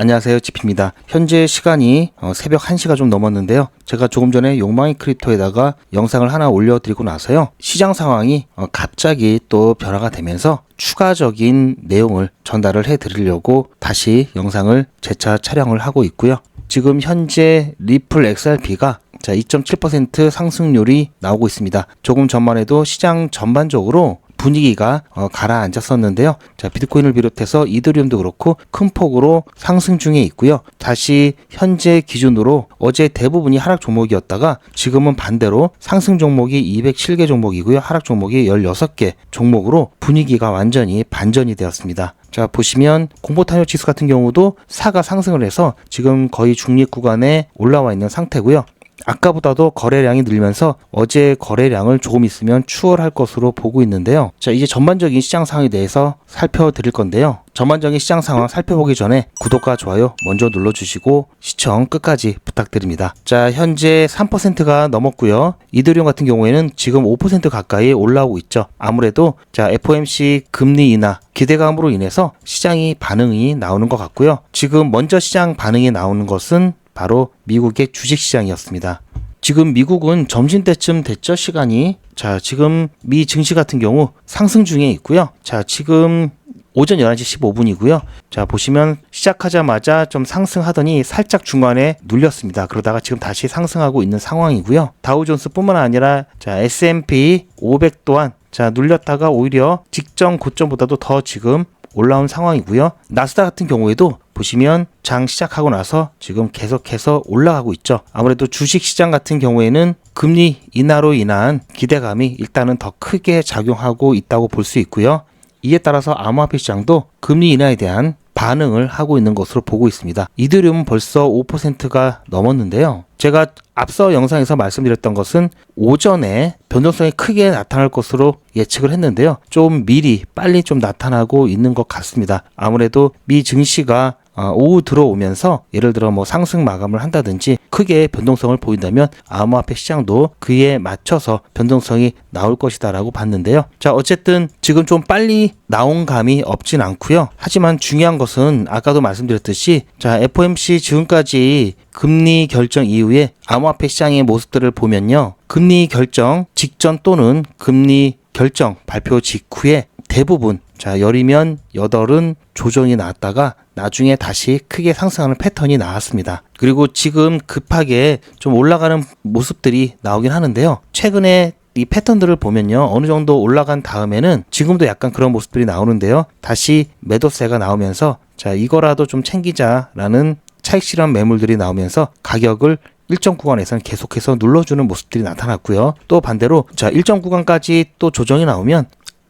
안녕하세요. 지피입니다. 현재 시간이 어, 새벽 1시가 좀 넘었는데요. 제가 조금 전에 욕망의 크립토에다가 영상을 하나 올려드리고 나서요. 시장 상황이 어, 갑자기 또 변화가 되면서 추가적인 내용을 전달을 해드리려고 다시 영상을 재차 촬영을 하고 있고요. 지금 현재 리플 XRP가 자, 2.7% 상승률이 나오고 있습니다. 조금 전만 해도 시장 전반적으로 분위기가 어, 가라앉았었는데요. 자, 비트코인을 비롯해서 이더리움도 그렇고 큰 폭으로 상승 중에 있고요. 다시 현재 기준으로 어제 대부분이 하락 종목이었다가 지금은 반대로 상승 종목이 207개 종목이고요. 하락 종목이 16개 종목으로 분위기가 완전히 반전이 되었습니다. 자, 보시면 공포탄력 지수 같은 경우도 4가 상승을 해서 지금 거의 중립 구간에 올라와 있는 상태고요. 아까보다도 거래량이 늘면서 어제 거래량을 조금 있으면 추월할 것으로 보고 있는데요. 자, 이제 전반적인 시장 상황에 대해서 살펴드릴 건데요. 전반적인 시장 상황 살펴보기 전에 구독과 좋아요 먼저 눌러주시고 시청 끝까지 부탁드립니다. 자, 현재 3%가 넘었고요. 이더리움 같은 경우에는 지금 5% 가까이 올라오고 있죠. 아무래도 자, FOMC 금리 인하 기대감으로 인해서 시장이 반응이 나오는 것 같고요. 지금 먼저 시장 반응이 나오는 것은 바로 미국의 주식시장이었습니다. 지금 미국은 점심 때쯤 됐죠, 시간이. 자, 지금 미 증시 같은 경우 상승 중에 있고요. 자, 지금 오전 11시 15분이고요. 자, 보시면 시작하자마자 좀 상승하더니 살짝 중간에 눌렸습니다. 그러다가 지금 다시 상승하고 있는 상황이고요. 다우존스뿐만 아니라 자, S&P 500 또한 자, 눌렸다가 오히려 직전 고점보다도 더 지금 올라온 상황이고요. 나스닥 같은 경우에도 보시면 장 시작하고 나서 지금 계속해서 올라가고 있죠. 아무래도 주식 시장 같은 경우에는 금리 인하로 인한 기대감이 일단은 더 크게 작용하고 있다고 볼 수 있고요. 이에 따라서 암호화폐 시장도 금리 인하에 대한 반응을 하고 있는 것으로 보고 있습니다. 이더리움은 벌써 5%가 넘었는데요. 제가 앞서 영상에서 말씀드렸던 것은 오전에 변동성이 크게 나타날 것으로 예측을 했는데요. 좀 미리 빨리 좀 나타나고 있는 것 같습니다. 아무래도 미 증시가 어, 오후 들어오면서 예를 들어 뭐 상승 마감을 한다든지 크게 변동성을 보인다면 암호화폐 시장도 그에 맞춰서 변동성이 나올 것이다라고 봤는데요. 자 어쨌든 지금 좀 빨리 나온 감이 없진 않고요. 하지만 중요한 것은 아까도 말씀드렸듯이 자 FOMC 지금까지 금리 결정 이후에 암호화폐 시장의 모습들을 보면요. 금리 결정 직전 또는 금리 결정 발표 직후에 대부분 자 열이면 여덟은 조정이 나왔다가 나중에 다시 크게 상승하는 패턴이 나왔습니다. 그리고 지금 급하게 좀 올라가는 모습들이 나오긴 하는데요. 최근에 이 패턴들을 보면요. 어느 정도 올라간 다음에는 지금도 약간 그런 모습들이 나오는데요. 다시 매도세가 나오면서 자, 이거라도 좀 챙기자라는 차익 실현 매물들이 나오면서 가격을 일정 구간에서는 계속해서 눌러주는 모습들이 나타났고요. 또 반대로 자 일정 구간까지 또 조정이 나오면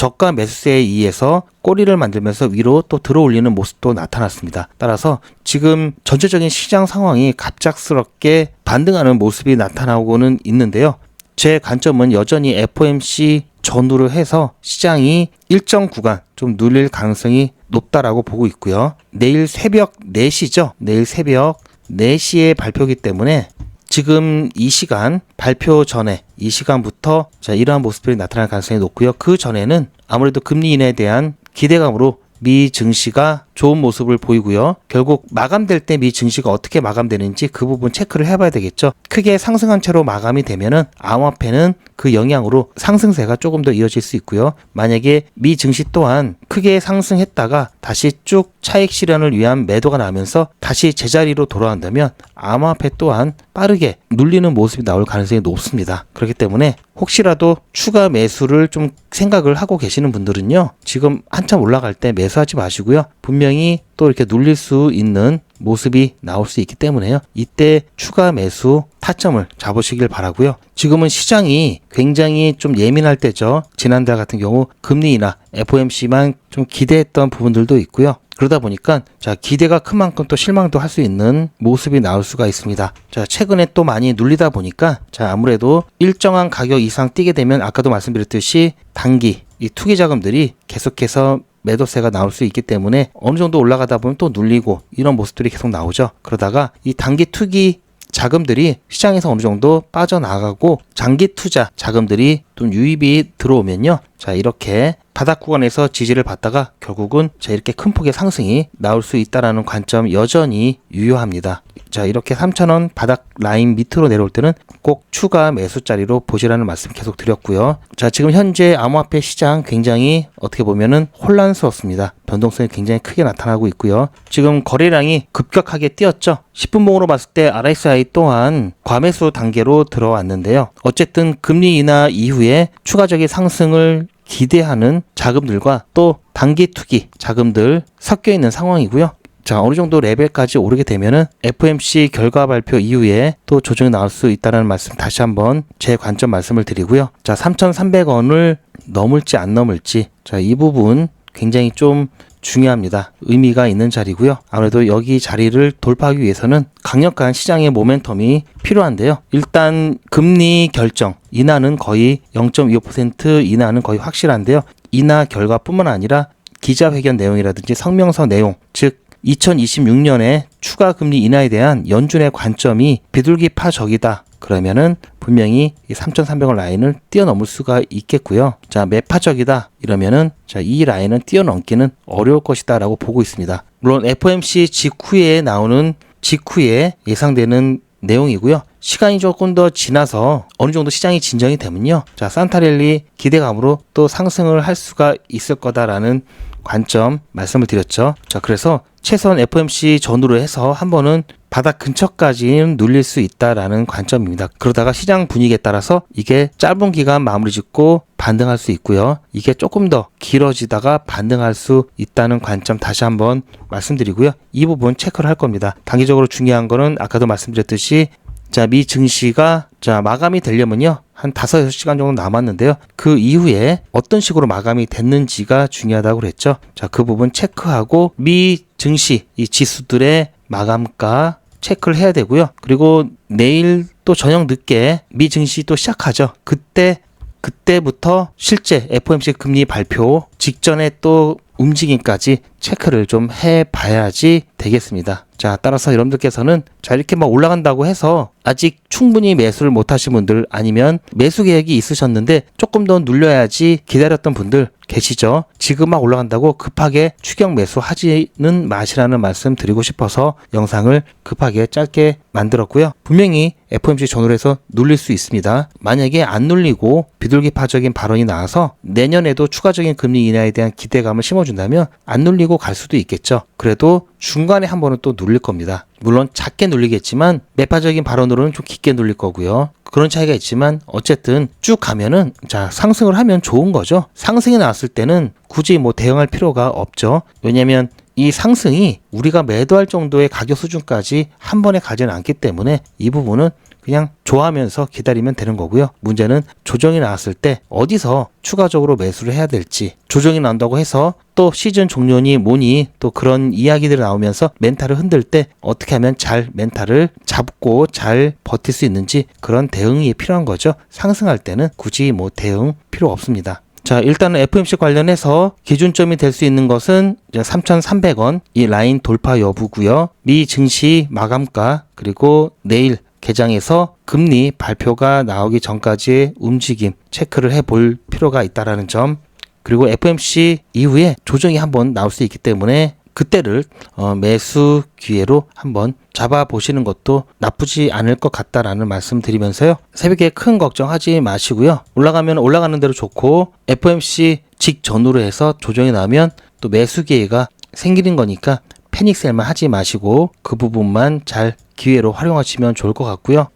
저가 매수세에 의해서 꼬리를 만들면서 위로 또 들어올리는 모습도 나타났습니다. 따라서 지금 전체적인 시장 상황이 갑작스럽게 반등하는 모습이 나타나고는 있는데요. 제 관점은 여전히 FOMC 전후로 해서 시장이 일정 구간 좀 눌릴 가능성이 높다라고 보고 있고요. 내일 새벽 4시죠. 내일 새벽 4시에 발표기 때문에 지금 이 시간 발표 전에 이 시간부터 자 이러한 모습들이 나타날 가능성이 높고요. 그 전에는 아무래도 금리 인하에 대한 기대감으로 미 증시가 좋은 모습을 보이고요. 결국 마감될 때 미 증시가 어떻게 마감되는지 그 부분 체크를 해봐야 되겠죠. 크게 상승한 채로 마감이 되면은 암호화폐는 그 영향으로 상승세가 조금 더 이어질 수 있고요. 만약에 미 증시 또한 크게 상승했다가 다시 쭉 차익 실현을 위한 매도가 나면서 다시 제자리로 돌아간다면 암호화폐 또한 빠르게 눌리는 모습이 나올 가능성이 높습니다. 그렇기 때문에 혹시라도 추가 매수를 좀 생각을 하고 계시는 분들은요. 지금 한참 올라갈 때 매수하지 마시고요. 분명히 또 이렇게 눌릴 수 있는 모습이 나올 수 있기 때문에요. 이때 추가 매수 타점을 잡으시길 바라고요. 지금은 시장이 굉장히 좀 예민할 때죠. 지난달 같은 경우 금리 인하 FOMC만 좀 기대했던 부분들도 있고요. 그러다 보니까 자 기대가 큰 만큼 또 실망도 할 수 있는 모습이 나올 수가 있습니다. 자 최근에 또 많이 눌리다 보니까 자 아무래도 일정한 가격 이상 뛰게 되면 아까도 말씀드렸듯이 단기 이 투기 자금들이 계속해서 매도세가 나올 수 있기 때문에 어느 정도 올라가다 보면 또 눌리고 이런 모습들이 계속 나오죠. 그러다가 이 단기 투기 자금들이 시장에서 어느 정도 빠져나가고 장기 투자 자금들이 좀 유입이 들어오면요. 자, 이렇게 바닥 구간에서 지지를 받다가 결국은 자 이렇게 큰 폭의 상승이 나올 수 있다라는 관점 여전히 유효합니다. 자 이렇게 3,000원 바닥 라인 밑으로 내려올 때는 꼭 추가 매수 자리로 보시라는 말씀 계속 드렸고요. 자 지금 현재 암호화폐 시장 굉장히 어떻게 보면은 혼란스럽습니다. 변동성이 굉장히 크게 나타나고 있고요. 지금 거래량이 급격하게 뛰었죠. 10분봉으로 봤을 때 RSI 또한 과매수 단계로 들어왔는데요. 어쨌든 금리 인하 이후에 추가적인 상승을 기대하는 자금들과 또 단기 투기 자금들 섞여 있는 상황이고요. 자, 어느 정도 레벨까지 오르게 되면은 FMC 결과 발표 이후에 또 조정이 나올 수 있다는 말씀 다시 한번 제 관점 말씀을 드리고요. 자, 3,300원을 넘을지 안 넘을지 자, 이 부분 굉장히 좀 중요합니다. 의미가 있는 자리고요. 아무래도 여기 자리를 돌파하기 위해서는 강력한 시장의 모멘텀이 필요한데요. 일단 금리 결정 인하는 거의 0.25% 인하는 거의 확실한데요. 인하 결과뿐만 아니라 기자회견 내용이라든지 성명서 내용, 즉 2026년에 추가 금리 인하에 대한 연준의 관점이 비둘기파적이다. 그러면은 분명히 이 3,300원 라인을 뛰어넘을 수가 있겠고요. 자, 매파적이다. 이러면은 자, 이 라인은 뛰어넘기는 어려울 것이다라고 보고 있습니다. 물론 FOMC 직후에 나오는 직후에 예상되는 내용이고요. 시간이 조금 더 지나서 어느 정도 시장이 진정이 되면요. 자, 산타렐리 기대감으로 또 상승을 할 수가 있을 거다라는 관점 말씀을 드렸죠. 자, 그래서 최소한 FOMC 전후로 해서 한 번은 바닥 근처까지는 눌릴 수 있다라는 관점입니다. 그러다가 시장 분위기에 따라서 이게 짧은 기간 마무리 짓고 반등할 수 있고요. 이게 조금 더 길어지다가 반등할 수 있다는 관점 다시 한번 말씀드리고요. 이 부분 체크를 할 겁니다. 단기적으로 중요한 거는 아까도 말씀드렸듯이 자, 미 증시가 자, 마감이 되려면요. 한 5, 6시간 정도 남았는데요. 그 이후에 어떤 식으로 마감이 됐는지가 중요하다고 그랬죠. 자, 그 부분 체크하고 미 증시 이 지수들의 마감가 체크를 해야 되고요. 그리고 내일 또 저녁 늦게 미 증시 또 시작하죠. 그때 그때부터 실제 FOMC 금리 발표 직전에 또 움직임까지 체크를 좀 해봐야지 되겠습니다. 자, 따라서 여러분들께서는 자, 이렇게 막 올라간다고 해서 아직 충분히 매수를 못 하신 분들 아니면 매수 계획이 있으셨는데 조금 더 눌려야지 기다렸던 분들 계시죠? 지금 막 올라간다고 급하게 추격 매수하지는 마시라는 말씀 드리고 싶어서 영상을 급하게 짧게 만들었고요. 분명히 FOMC 전후에서 눌릴 수 있습니다. 만약에 안 눌리고 비둘기파적인 발언이 나와서 내년에도 추가적인 금리 인하에 대한 기대감을 심어준다면 안 눌리고 갈 수도 있겠죠. 그래도 중간에 한 번은 또 눌릴 겁니다. 물론 작게 눌리겠지만 매파적인 발언으로는 좀 깊게 눌릴 거고요. 그런 차이가 있지만 어쨌든 쭉 가면은 자 상승을 하면 좋은 거죠. 상승이 나왔을 때는 굳이 뭐 대응할 필요가 없죠. 왜냐면 이 상승이 우리가 매도할 정도의 가격 수준까지 한 번에 가지는 않기 때문에 이 부분은 그냥 좋아하면서 기다리면 되는 거고요. 문제는 조정이 나왔을 때 어디서 추가적으로 매수를 해야 될지 조정이 나온다고 해서 또 시즌 종료니 뭐니 또 그런 이야기들이 나오면서 멘탈을 흔들 때 어떻게 하면 잘 멘탈을 잡고 잘 버틸 수 있는지 그런 대응이 필요한 거죠. 상승할 때는 굳이 뭐 대응 필요 없습니다. 자, 일단은 FMC 관련해서 기준점이 될 수 있는 것은 3,300원 이 라인 돌파 여부고요. 미 증시 마감가 그리고 내일 개장에서 금리 발표가 나오기 전까지의 움직임 체크를 해볼 필요가 있다라는 점. 그리고 FMC 이후에 조정이 한번 나올 수 있기 때문에 그때를 어, 매수 기회로 한번 잡아 보시는 것도 나쁘지 않을 것 같다라는 말씀 드리면서요. 새벽에 큰 걱정하지 마시고요. 올라가면 올라가는 대로 좋고 FMC 직전으로 해서 조정이 나면 또 매수 기회가 생기는 거니까 패닉셀만 하지 마시고 그 부분만 잘 기회로 활용하시면 좋을 것 같고요.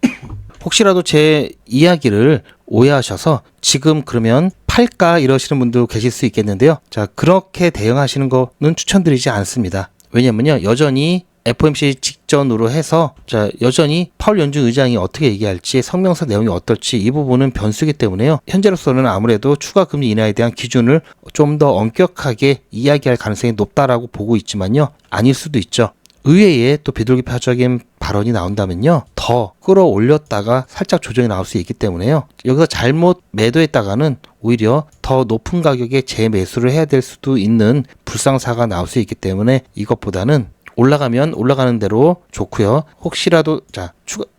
혹시라도 제 이야기를 오해하셔서 지금 그러면 팔까 이러시는 분도 계실 수 있겠는데요. 자, 그렇게 대응하시는 거는 추천드리지 않습니다. 왜냐면요. 여전히 FOMC 직전으로 해서 자 여전히 파월 연준 의장이 어떻게 얘기할지 성명서 내용이 어떨지 이 부분은 변수기 때문에요. 현재로서는 아무래도 추가 금리 인하에 대한 기준을 좀 더 엄격하게 이야기할 가능성이 높다라고 보고 있지만요. 아닐 수도 있죠. 의외에 또 비둘기파적인 발언이 나온다면요. 더 끌어올렸다가 살짝 조정이 나올 수 있기 때문에요. 여기서 잘못 매도했다가는 오히려 더 높은 가격에 재매수를 해야 될 수도 있는 불상사가 나올 수 있기 때문에 이것보다는 올라가면 올라가는 대로 좋고요. 혹시라도 자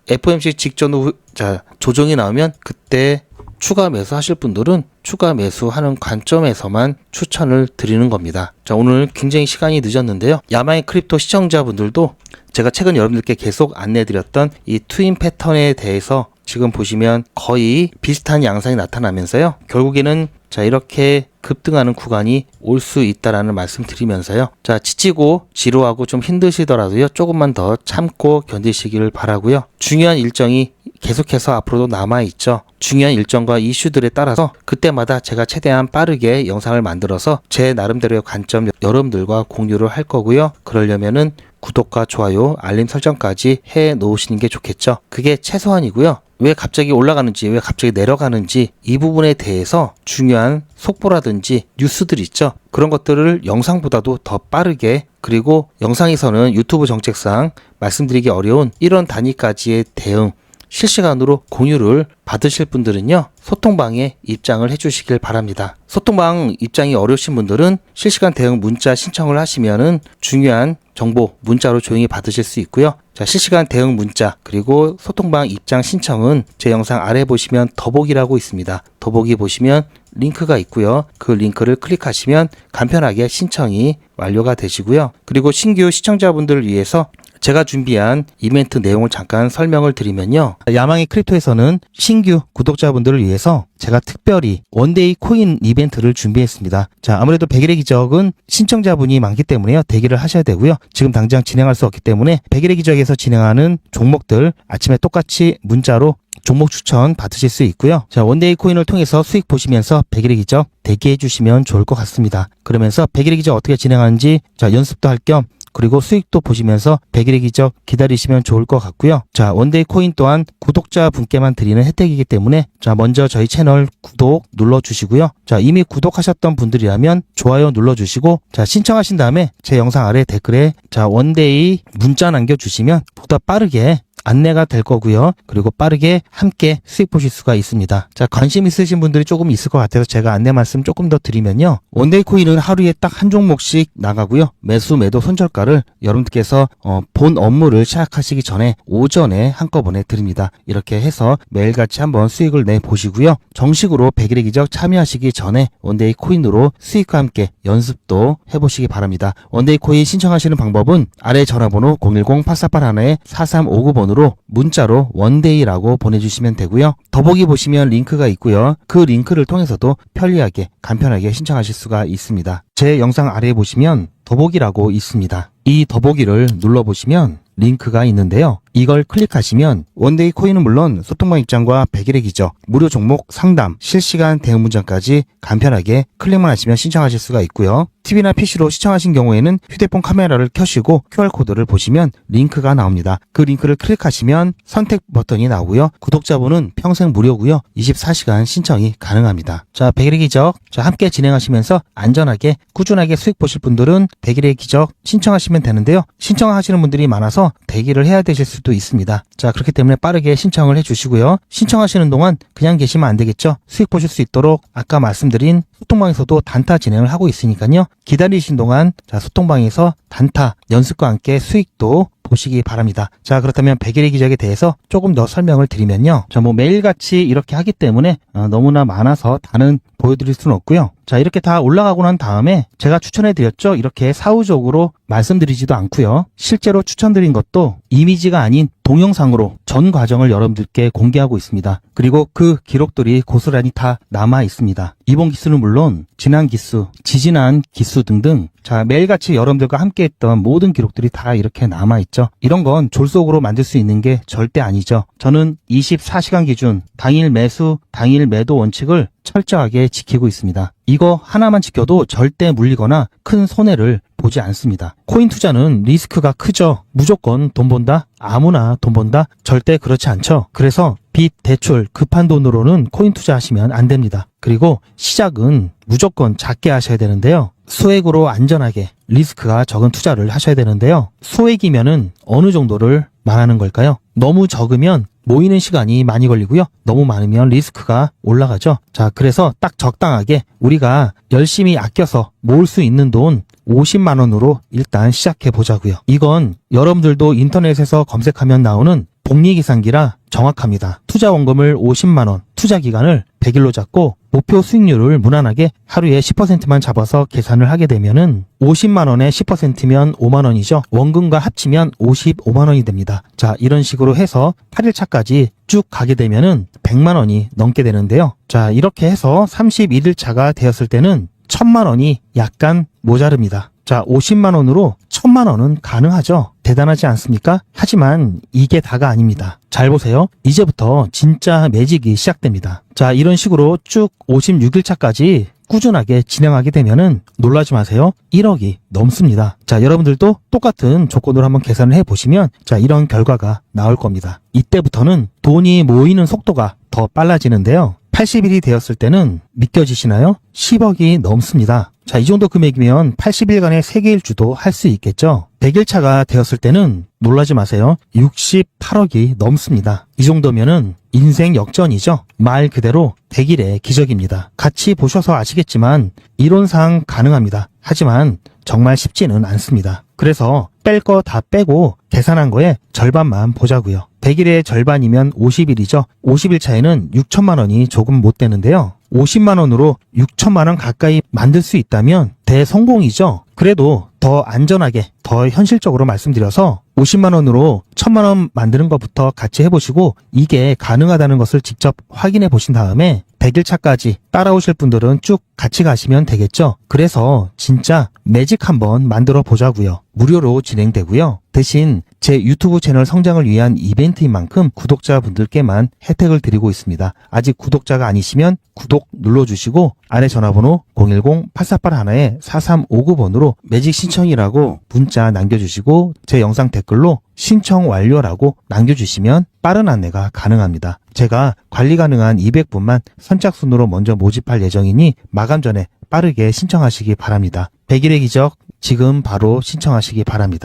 FOMC 직전 후자 조정이 나오면 그때 추가 매수하실 분들은 추가 매수하는 관점에서만 추천을 드리는 겁니다. 자, 오늘 굉장히 시간이 늦었는데요. 야마의 크립토 시청자분들도 제가 최근 여러분들께 계속 안내드렸던 이 트윈 패턴에 대해서 지금 보시면 거의 비슷한 양상이 나타나면서요. 결국에는 자, 이렇게 급등하는 구간이 올 수 있다라는 말씀 드리면서요. 자, 지치고 지루하고 좀 힘드시더라도요. 조금만 더 참고 견디시기를 바라고요. 중요한 일정이 계속해서 앞으로도 남아 있죠. 중요한 일정과 이슈들에 따라서 그때마다 제가 최대한 빠르게 영상을 만들어서 제 나름대로의 관점 여러분들과 공유를 할 거고요. 그러려면은 구독과 좋아요, 알림 설정까지 해 놓으시는 게 좋겠죠. 그게 최소한이고요. 왜 갑자기 올라가는지, 왜 갑자기 내려가는지 이 부분에 대해서 중요한 속보라든지 뉴스들 있죠. 그런 것들을 영상보다도 더 빠르게 그리고 영상에서는 유튜브 정책상 말씀드리기 어려운 이런 단위까지의 대응 실시간으로 공유를 받으실 분들은요, 소통방에 입장을 해주시길 바랍니다. 소통방 입장이 어려우신 분들은 실시간 대응 문자 신청을 하시면은 중요한 정보 문자로 조용히 받으실 수 있고요. 자, 실시간 대응 문자 그리고 소통방 입장 신청은 제 영상 아래 보시면 더보기라고 있습니다. 더보기 보시면 링크가 있고요. 그 링크를 클릭하시면 간편하게 신청이 완료가 되시고요. 그리고 신규 시청자분들을 위해서 제가 준비한 이벤트 내용을 잠깐 설명을 드리면요. 야망의 크립토에서는 신규 구독자분들을 위해서 제가 특별히 원데이 코인 이벤트를 준비했습니다. 자, 아무래도 100일의 기적은 신청자분이 많기 때문에요. 대기를 하셔야 되고요. 지금 당장 진행할 수 없기 때문에 100일의 기적에서 진행하는 종목들 아침에 똑같이 문자로 종목 추천 받으실 수 있고요. 자, 원데이 코인을 통해서 수익 보시면서 100일의 기적 대기해 주시면 좋을 것 같습니다. 그러면서 100일의 기적 어떻게 진행하는지 자, 연습도 할 겸 그리고 수익도 보시면서 100일의 기적 기다리시면 좋을 것 같고요. 자, 원데이 코인 또한 구독자 분께만 드리는 혜택이기 때문에 자, 먼저 저희 채널 구독 눌러 주시고요. 자, 이미 구독하셨던 분들이라면 좋아요 눌러 주시고 자, 신청하신 다음에 제 영상 아래 댓글에 자, 원데이 문자 남겨 주시면 보다 빠르게 안내가 될 거고요. 그리고 빠르게 함께 수익 보실 수가 있습니다. 자, 관심 있으신 분들이 조금 있을 것 같아서 제가 안내 말씀 조금 더 드리면요. 원데이 코인은 하루에 딱 한 종목씩 나가고요. 매수, 매도, 손절가 를 여러분들께서 어, 본 업무를 시작하시기 전에 오전에 한꺼번에 드립니다. 이렇게 해서 매일같이 한번 수익을 내 보시고요. 정식으로 100일의 기적 참여하시기 전에 원데이 코인으로 수익과 함께 연습도 해보시기 바랍니다. 원데이 코인 신청하시는 방법은 아래 전화번호 010-8481-4359번으로 문자로 원데이라고 보내주시면 되고요. 더보기 보시면 링크가 있고요. 그 링크를 통해서도 편리하게 간편하게 신청하실 수가 있습니다. 제 영상 아래에 보시면 더보기라고 있습니다. 이 더보기를 눌러보시면 링크가 있는데요. 이걸 클릭하시면 원데이 코인은 물론 소통방 입장과 100일의 기적, 무료 종목 상담, 실시간 대응 문장까지 간편하게 클릭만 하시면 신청하실 수가 있고요. TV나 PC로 시청하신 경우에는 휴대폰 카메라를 켜시고 QR코드를 보시면 링크가 나옵니다. 그 링크를 클릭하시면 선택 버튼이 나오고요. 구독자분은 평생 무료고요. 24시간 신청이 가능합니다. 자, 100일의 기적. 자, 함께 진행하시면서 안전하게 꾸준하게 수익 보실 분들은 100일의 기적 신청하시면 되는데요. 신청하시는 분들이 많아서 대기를 해야 되실 수도 있습니다. 자, 그렇기 때문에 빠르게 신청을 해 주시고요. 신청하시는 동안 그냥 계시면 안 되겠죠. 수익 보실 수 있도록 아까 말씀드린 소통방에서도 단타 진행을 하고 있으니까요. 기다리신 동안 자, 소통방에서 단타 연습과 함께 수익도 보시기 바랍니다. 자, 그렇다면 100일의 기적에 대해서 조금 더 설명을 드리면요. 자, 뭐 매일같이 이렇게 하기 때문에 어, 너무나 많아서 다는 보여드릴 수는 없고요. 자, 이렇게 다 올라가고 난 다음에 제가 추천해 드렸죠. 이렇게 사후적으로 말씀드리지도 않고요. 실제로 추천드린 것도 이미지가 아닌 동영상으로 전 과정을 여러분들께 공개하고 있습니다. 그리고 그 기록들이 고스란히 다 남아 있습니다. 이번 기수는 물론 지난 기수, 지지난 기수 등등 자, 매일같이 여러분들과 함께 했던 모든 기록들이 다 이렇게 남아 있죠. 이런 건 졸속으로 만들 수 있는 게 절대 아니죠. 저는 24시간 기준 당일 매수, 당일 매도 원칙을 철저하게 지키고 있습니다. 이거 하나만 지켜도 절대 물리거나 큰 손해를 보지 않습니다. 코인 투자는 리스크가 크죠. 무조건 돈 번다? 아무나 돈 번다? 절대 그렇지 않죠. 그래서 빚, 대출, 급한 돈으로는 코인 투자하시면 안 됩니다. 그리고 시작은 무조건 작게 하셔야 되는데요. 소액으로 안전하게 리스크가 적은 투자를 하셔야 되는데요. 소액이면은 어느 정도를 말하는 걸까요? 너무 적으면 모이는 시간이 많이 걸리고요. 너무 많으면 리스크가 올라가죠. 자, 그래서 딱 적당하게 우리가 열심히 아껴서 모을 수 있는 돈 50만 원으로 일단 시작해 보자고요. 이건 여러분들도 인터넷에서 검색하면 나오는 복리계산기라 정확합니다. 투자 원금을 50만 원, 투자 기간을 100일로 잡고 목표 수익률을 무난하게 하루에 10%만 잡아서 계산을 하게 되면은 50만 원에 10%면 5만 원이죠. 원금과 합치면 55만 원이 됩니다. 자, 이런 식으로 해서 8일차까지 쭉 가게 되면은 100만 원이 넘게 되는데요. 자, 이렇게 해서 31일차가 되었을 때는 1000만 원이 약간 모자릅니다. 자, 50만 원으로 1000만 원은 가능하죠. 대단하지 않습니까? 하지만 이게 다가 아닙니다. 잘 보세요. 이제부터 진짜 매직이 시작됩니다. 자, 이런 식으로 쭉 56일차까지 꾸준하게 진행하게 되면은 놀라지 마세요. 1억이 넘습니다. 자, 여러분들도 똑같은 조건으로 한번 계산을 해 보시면 자, 이런 결과가 나올 겁니다. 이때부터는 돈이 모이는 속도가 더 빨라지는데요. 80일이 되었을 때는 믿겨지시나요? 10억이 넘습니다. 자, 이 정도 금액이면 80일간의 세계일 주도 할 수 있겠죠? 100일차가 되었을 때는 놀라지 마세요. 68억이 넘습니다. 이 정도면은 인생 역전이죠. 말 그대로 100일의 기적입니다. 같이 보셔서 아시겠지만 이론상 가능합니다. 하지만 정말 쉽지는 않습니다. 그래서 뺄 거 다 빼고 계산한 거에 절반만 보자고요. 100일의 절반이면 50일이죠. 50일 차에는 6천만 원이 조금 못 되는데요. 50만 원으로 6천만 원 가까이 만들 수 있다면 대성공이죠. 그래도 더 안전하게, 더 현실적으로 말씀드려서 50만 원으로 1000만 원 만드는 것부터 같이 해보시고 이게 가능하다는 것을 직접 확인해 보신 다음에 100일 차까지 따라오실 분들은 쭉 같이 가시면 되겠죠. 그래서 진짜 매직 한번 만들어 보자고요. 무료로 진행되고요. 대신 제 유튜브 채널 성장을 위한 이벤트인 만큼 구독자분들께만 혜택을 드리고 있습니다. 아직 구독자가 아니시면 구독 눌러주시고 아래 전화번호 010-8481-4359번으로 매직 신청이라고 문자 남겨주시고 제 영상 댓글로 신청 완료라고 남겨주시면 빠른 안내가 가능합니다. 제가 관리 가능한 200분만 선착순으로 먼저 모집할 예정이니 마감 전에 빠르게 신청하시기 바랍니다. 100일의 기적 지금 바로 신청하시기 바랍니다.